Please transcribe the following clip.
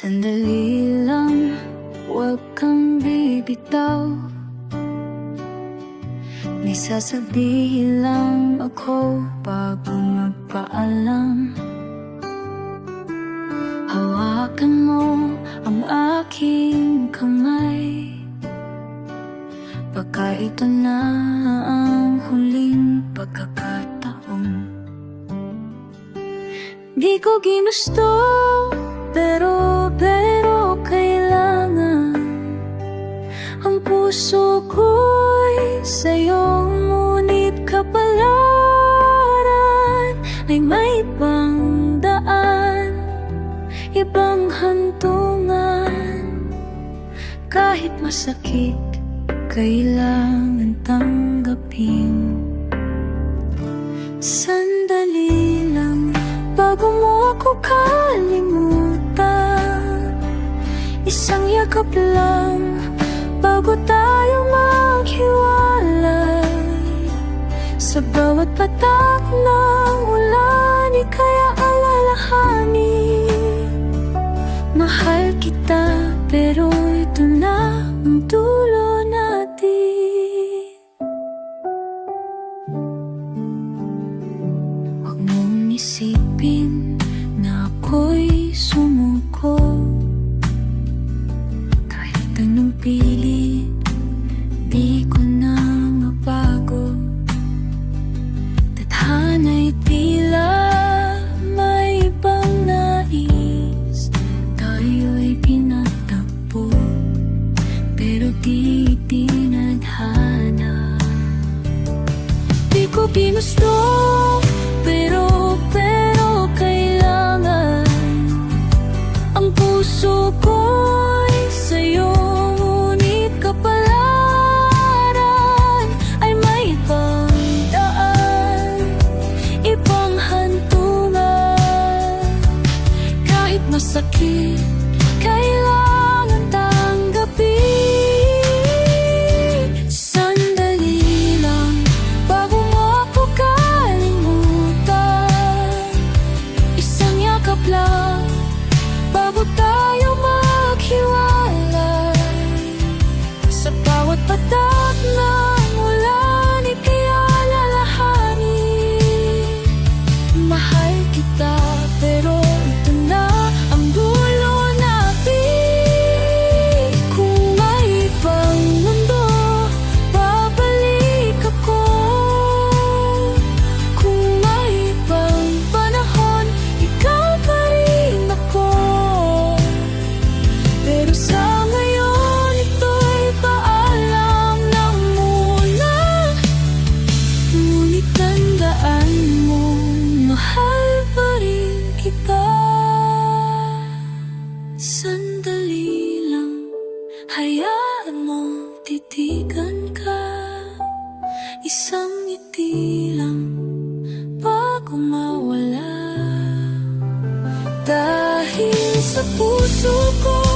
Sandali lang, huwag kang bibitaw. May sasabihin lang ako bago magpaalam. Hawakan mo ang aking kamay. Baka ito na ang huling pagkakataon. Di ko ginusto pero, kapalaran Ay may ibang daan Ibang hantungan. Kahit masakit Kailangan tanggapin. Sandali lang Bago mo ako kalimutan. Isang yakap lang Bago tayo maghiwalay Sa bawat patak ng ulan Ika'y alalahanin Mahal kita pero ito na ang dulo natin. Huwag mong isipin na ako'y sumuko ko ginusto Pero, pero kailangan. Ang puso ko'y sa'yo Ngunit kapalaran Ay may ibang daan Ibang hantungan Kahit masakit Kailangan Isang ngiti lang, bago mawala. Dahil sa puso ko,